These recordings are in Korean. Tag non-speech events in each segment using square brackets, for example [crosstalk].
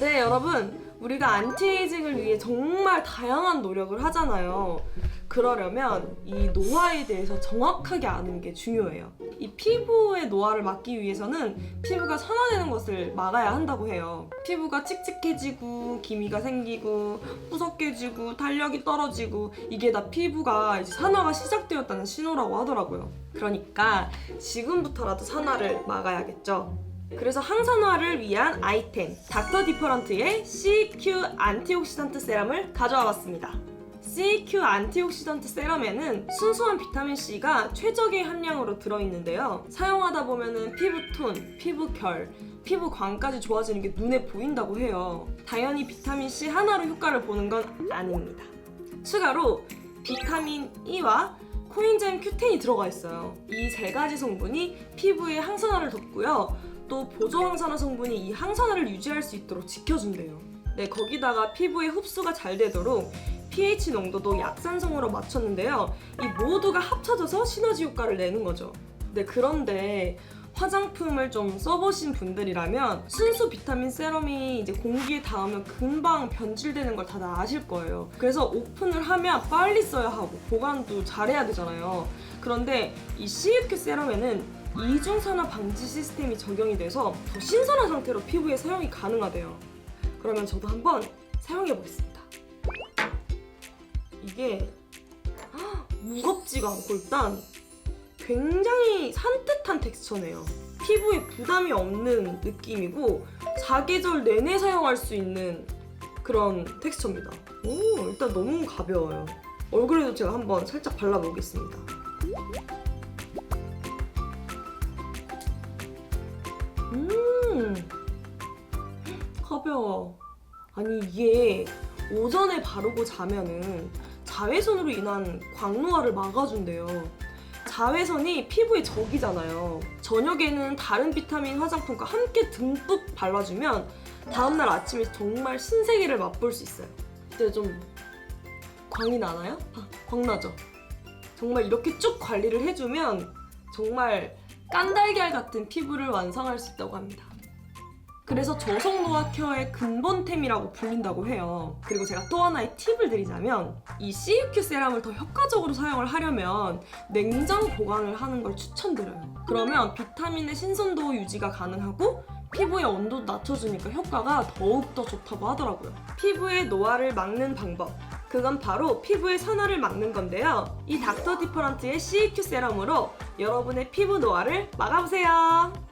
네, 여러분. 우리가 안티에이징을 위해 정말 다양한 노력을 하잖아요. 그러려면 이 노화에 대해서 정확하게 아는 게 중요해요. 이 피부의 노화를 막기 위해서는 피부가 산화되는 것을 막아야 한다고 해요. 피부가 칙칙해지고 기미가 생기고 뿌석해지고 탄력이 떨어지고 이게 다 피부가 이제 산화가 시작되었다는 신호라고 하더라고요. 그러니까 지금부터라도 산화를 막아야겠죠. 그래서 항산화를 위한 아이템 닥터 디퍼런트의 CQ 안티옥시던트 세럼을 가져와 봤습니다. CQ 안티옥시던트 세럼에는 순수한 비타민 C가 최적의 함량으로 들어있는데요. 사용하다 보면은 피부톤, 피부결, 피부광까지 좋아지는 게 눈에 보인다고 해요. 당연히 비타민 C 하나로 효과를 보는 건 아닙니다. 추가로 비타민 E와 코인젠 큐텐이 들어가 있어요. 이 세 가지 성분이 피부의 항산화를 돕고요. 또 보조 항산화 성분이 이 항산화를 유지할 수 있도록 지켜준대요. 네, 거기다가 피부에 흡수가 잘 되도록 pH 농도도 약산성으로 맞췄는데요. 이 모두가 합쳐져서 시너지 효과를 내는 거죠. 네, 그런데 화장품을 좀 써보신 분들이라면 순수 비타민 세럼이 이제 공기에 닿으면 금방 변질되는 걸 다들 아실 거예요. 그래서 오픈을 하면 빨리 써야 하고 보관도 잘해야 되잖아요. 그런데 이 CUQ 세럼에는 이중산화 방지 시스템이 적용이 돼서 더 신선한 상태로 피부에 사용이 가능하대요. 그러면 저도 한번 사용해 보겠습니다. 이게 헉, 무겁지가 않고 일단 굉장히 산뜻한 텍스처네요. 피부에 부담이 없는 느낌이고 사계절 내내 사용할 수 있는 그런 텍스처입니다. 오, 일단 너무 가벼워요. 얼굴에도 제가 한번 살짝 발라보겠습니다. 음, 가벼워. 아니, 이게 오전에 바르고 자면은 자외선으로 인한 광노화를 막아준대요. 자외선이 피부의 적이잖아요. 저녁에는 다른 비타민 화장품과 함께 듬뿍 발라주면 다음날 아침에 정말 신세계를 맛볼 수 있어요. 근데 좀 광이 나나요? 아, 광 나죠? 정말 이렇게 쭉 관리를 해주면 정말 깐달걀 같은 피부를 완성할 수 있다고 합니다. 그래서 저속노화 케어의 근본템이라고 불린다고 해요. 그리고 제가 또 하나의 팁을 드리자면 이 CUQ 세럼을 더 효과적으로 사용을 하려면 냉장 보관을 하는 걸 추천드려요. 그러면 비타민의 신선도 유지가 가능하고 피부의 온도도 낮춰주니까 효과가 더욱더 좋다고 하더라고요. 피부의 노화를 막는 방법. 그건 바로 피부의 산화를 막는 건데요. 이 닥터 디퍼런트의 CQ 세럼으로 여러분의 피부 노화를 막아보세요.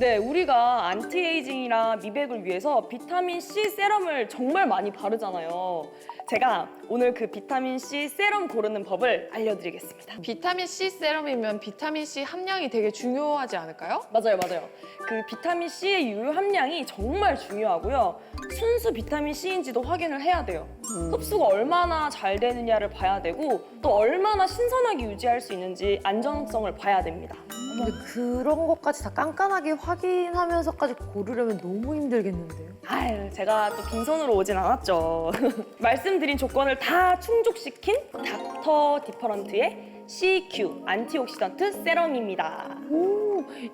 네, 우리가 안티에이징이나 미백을 위해서 비타민 C 세럼을 정말 많이 바르잖아요. 제가 오늘 그 비타민 C 세럼 고르는 법을 알려드리겠습니다. 비타민 C 세럼이면 비타민 C 함량이 되게 중요하지 않을까요? 맞아요, 맞아요. 그 비타민 C의 유효 함량이 정말 중요하고요. 순수 비타민 C인지도 확인을 해야 돼요. 흡수가 얼마나 잘 되느냐를 봐야 되고 또 얼마나 신선하게 유지할 수 있는지 안정성을 봐야 됩니다. 근데 그런 것까지 다 깐깐하게 확인하면서까지 고르려면 너무 힘들겠는데요? 아유, 제가 또 빈손으로 오진 않았죠. [laughs] 말씀 드린 조건을 다 충족시킨 닥터 디퍼런트의 CQ 안티옥시던트 세럼입니다. 오,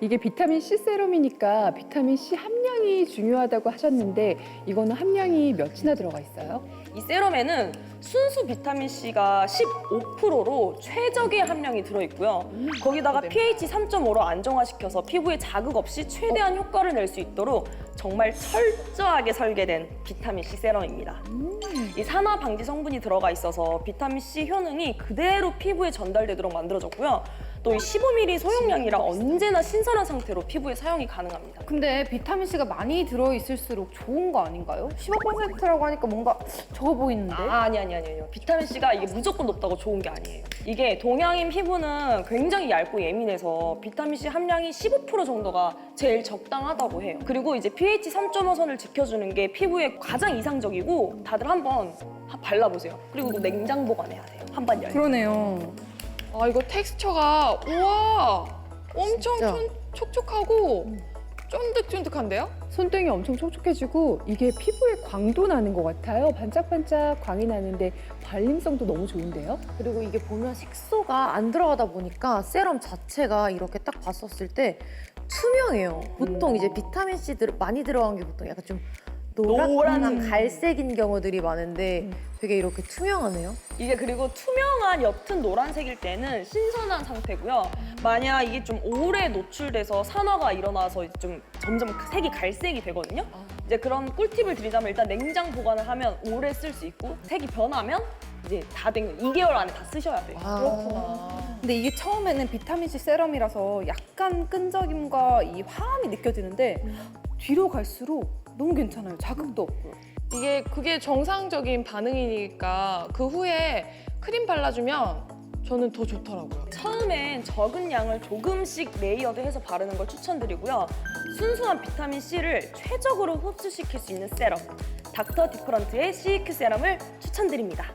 이게 비타민 C 세럼이니까 비타민 C 함량이 중요하다고 하셨는데 이거는 함량이 몇이나 들어가 있어요? 이 세럼에는 순수 비타민 C가 15%로 최적의 함량이 들어있고요. 거기다가 네. pH 3.5로 안정화시켜서 피부에 자극 없이 최대한 효과를 낼 수 있도록 정말 철저하게 설계된 비타민 C 세럼입니다. 이 산화 방지 성분이 들어가 있어서 비타민 C 효능이 그대로 피부에 전달되도록 만들어졌고요. 또 이 15ml 소용량이라 언제나 신선한 상태로 피부에 사용이 가능합니다. 근데 비타민 C가 많이 들어있을수록 좋은 거 아닌가요? 15%라고 하니까 뭔가 적어 보이는데? 아, 아니 아니 아니 아니요. 비타민 C가 이게 무조건 높다고 좋은 게 아니에요. 이게 동양인 피부는 굉장히 얇고 예민해서 비타민 C 함량이 15% 정도가 제일 적당하다고 해요. 그리고 이제 pH 3.5 선을 지켜주는 게 피부에 가장 이상적이고 다들 한번 하- 발라보세요. 그리고 이거 냉장 보관해야 돼요. 한번 열. 그러네요. 아 이거 텍스처가 우와 엄청 진짜. 촌- 촉촉하고 쫀득쫀득한데요? 손등이 엄청 촉촉해지고 이게 피부에 광도 나는 것 같아요. 반짝반짝 광이 나는데 발림성도 너무 좋은데요? 그리고 이게 보면 색소가 안 들어가다 보니까 세럼 자체가 이렇게 딱 봤었을 때 투명해요. 보통 이제 비타민 C 들 많이 들어간 게 보통 약간 좀 노랗거나 노란 갈색인 경우들이 많은데 되게 이렇게 투명하네요. 이게 그리고 투명한 옅은 노란색일 때는 신선한 상태고요. 만약 이게 좀 오래 노출돼서 산화가 일어나서 이제 좀 점점 색이 갈색이 되거든요. 이제 그런 꿀팁을 드리자면 일단 냉장 보관을 하면 오래 쓸 수 있고 색이 변하면 이제 다된거 2개월 안에 다 쓰셔야 돼요. 그렇구나. 근데 이게 처음에는 비타민C 세럼이라서 약간 끈적임과 이 화함이 느껴지는데 뒤로 갈수록 너무 괜찮아요. 자극도 없고요. 이게 그게 정상적인 반응이니까 그 후에 크림 발라주면 저는 더 좋더라고요. 처음엔 적은 양을 조금씩 레이어드 해서 바르는 걸 추천드리고요. 순수한 비타민 C를 최적으로 흡수시킬 수 있는 세럼, 닥터 디프런트의 CEQ 세럼을 추천드립니다.